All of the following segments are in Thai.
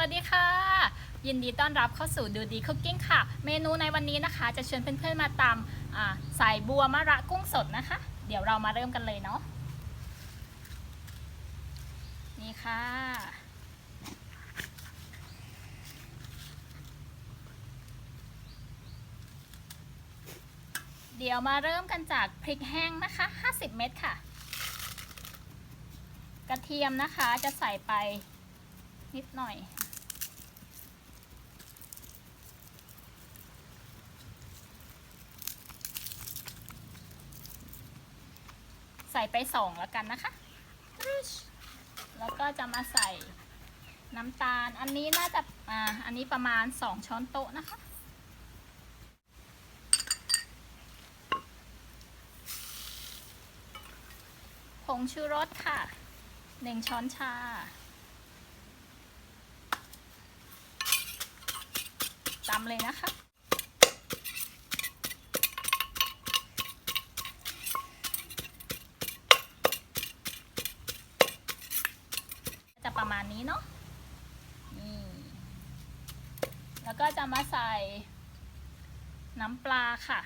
วัสดีค่ะ ยินดีต้อนรับเข้าสู่ดูดีคุกกิ้งค่ะ เมนูในวันนี้นะคะ จะเชิญเพื่อนๆมาตำสายบัวมะระกุ้งสดนะคะ เดี๋ยวเรามาเริ่มกันเลยเนาะนี่ค่ะ เดี๋ยวมาเริ่มกันจากพริกแห้งนะคะ 50 เม็ดค่ะ กระเทียมนะคะจะใส่ไปนิดหน่อย ใส่ไปสองแล้วกันนะคะ แล้วก็จะมาใส่น้ำตาล อันนี้น่าจะ อ่า อันนี้ประมาณสองช้อนโต๊ะนะคะ ผงชูรสค่ะหนึ่งช้อนชา ตำเลยนะคะ ประมาณนี้เนาะนี่แล้วก็จะมาใส่น้ำปลาค่ะ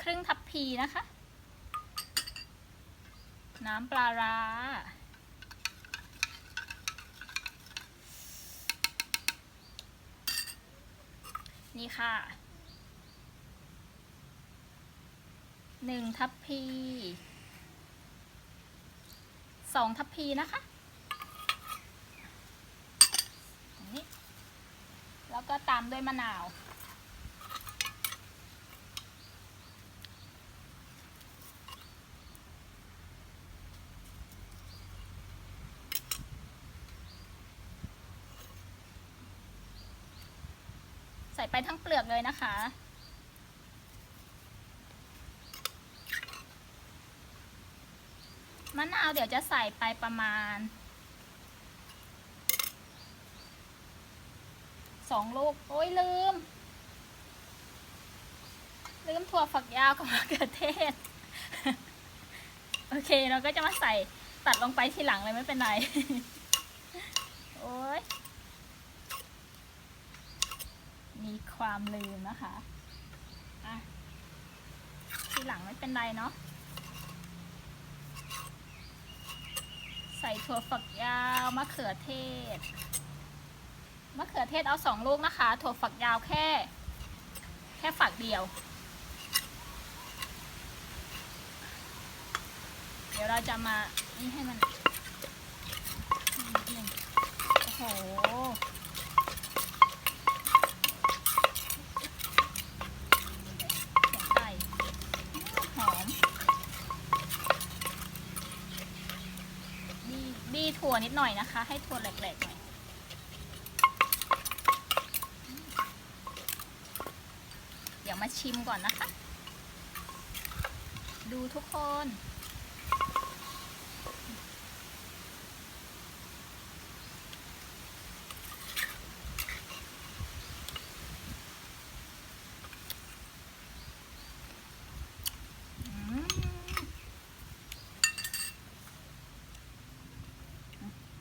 ครึ่งทัพพีนะคะ น้ำปลาร้านี่ค่ะหนึ่งทัพพี สองทัพพีนะคะนี้แล้วก็ตามด้วยมะนาว ใส่ไปทั้งเปลือกเลยนะคะะนาวเดี๋ยวจะใส่ไปประมาณสองลูก โอ้ยลืม ลืมถั่วฝักยาวกับมะเขือเทศ โอเคเราก็จะมาใส่ตัดลงไปทีหลังเลยไม่เป็นไร โอ้ยมีความลืมนะคะ อะ ทีหลังไม่เป็นไรเนาะ ใส่ถั่วฝักยาวมะเขือเทศ มะเขือเทศเอาสองลูกนะคะ ถั่วฝักยาวแค่ แค่ฝักเดียว เดี๋ยวเราจะมานี่ให้มันโอ้โห ใส่หอมบีบี ถั่วนิดหน่อยนะคะ ให้ถั่วแหลกๆหน่อยเดี๋ยวมาชิมก่อนนะคะ ดูทุกคน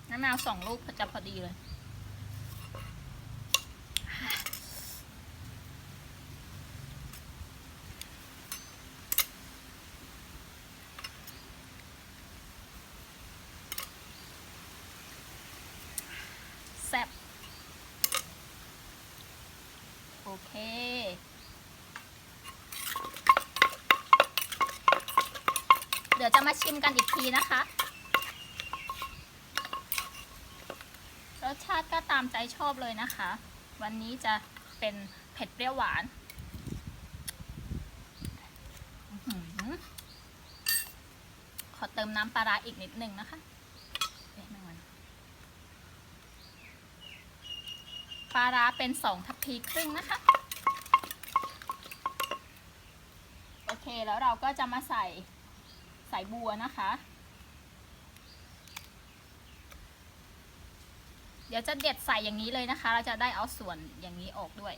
มะนาวสองลูกจะพอดีเลย แซ่บ โอเคเดี๋ยวจะมาชิมกันอีกทีนะคะ รสชาติ ก็ตามใจชอบเลยนะคะ วันนี้จะเป็นเผ็ดเปรี้ยวหวานอขอเติมน้ำปลาร้าอีกนิดนึงนะคะปลาร้าเป็นสองทัพพีครึ่งนะคะ โอเคแล้วเราก็จะมาใส่สายบัวนะคะ เดี๋ยวจะเด็ดใส่อย่างนี้เลยนะคะ เราจะได้เอาส่วนอย่างนี้ออกด้วย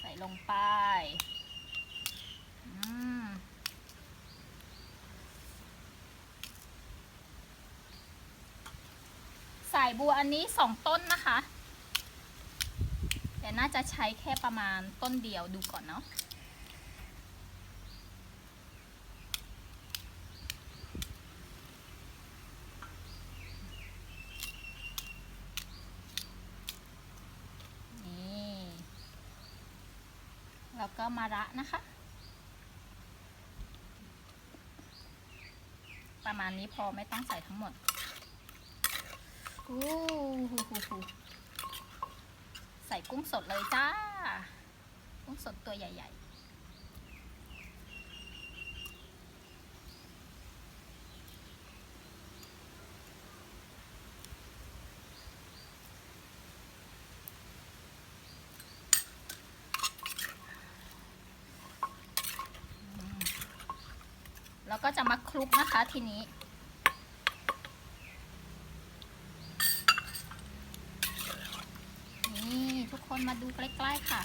ใส่ลงไปใส่บัวอันนี้สองต้นนะคะ แต่น่าจะใช้แค่ประมาณต้นเดียวดูก่อนเนาะ แล้วก็มาระนะคะ ประมาณนี้พอไม่ต้องใส่ทั้งหมดอู้หูหูหูใส่กุ้งสดเลยจ้า กุ้งสดตัวใหญ่ ๆ แล้วก็จะมาคลุกนะคะทีนี้ นี่ทุกคนมาดูใกล้ ๆ ค่ะ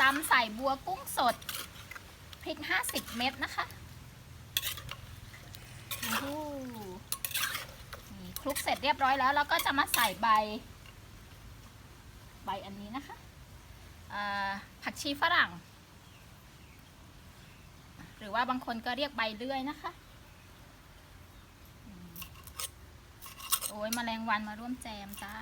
ตำใส่บัวกุ้งสด พริก 50 เม็ดนะคะนี่คลุกเสร็จเรียบร้อยแล้วแล้วก็จะมาใส่ใบ ใบอันนี้นะคะ ผักชีฝรั่ง หรือว่าบางคนก็เรียกใบเลื่อยนะคะโอ้ยแมลงวันมาร่วมแจมจ้า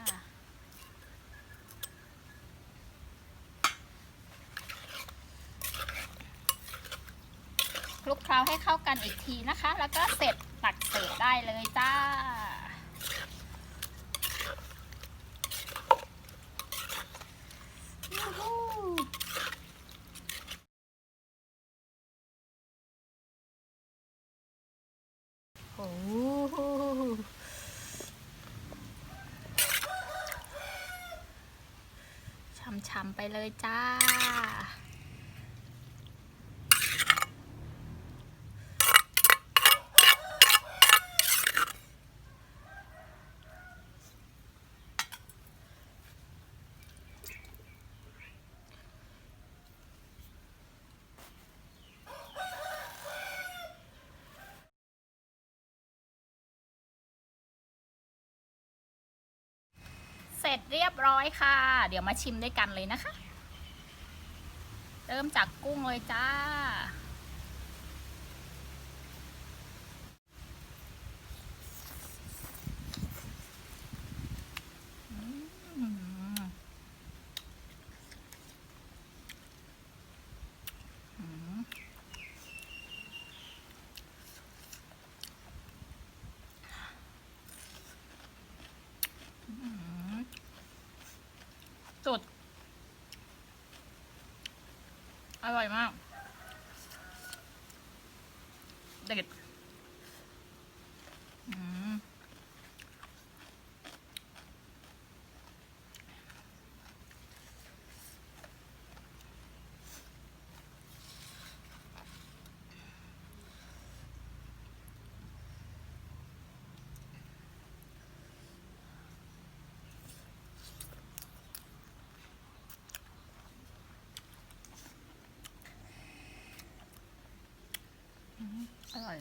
คลุกเคล้าให้เข้ากันอีกทีนะคะ แล้วก็เสร็จตักเสิร์ฟได้เลยจ้า ยูฮู โอ้โหช้ำๆไปเลยจ้า ร็จเรียบร้อยค่ะ เดี๋ยวมาชิมด้วยกันเลยนะคะ เริ่มจากกุ้งเลยจ้า สุด อร่อยมาก เด็ด อร่อย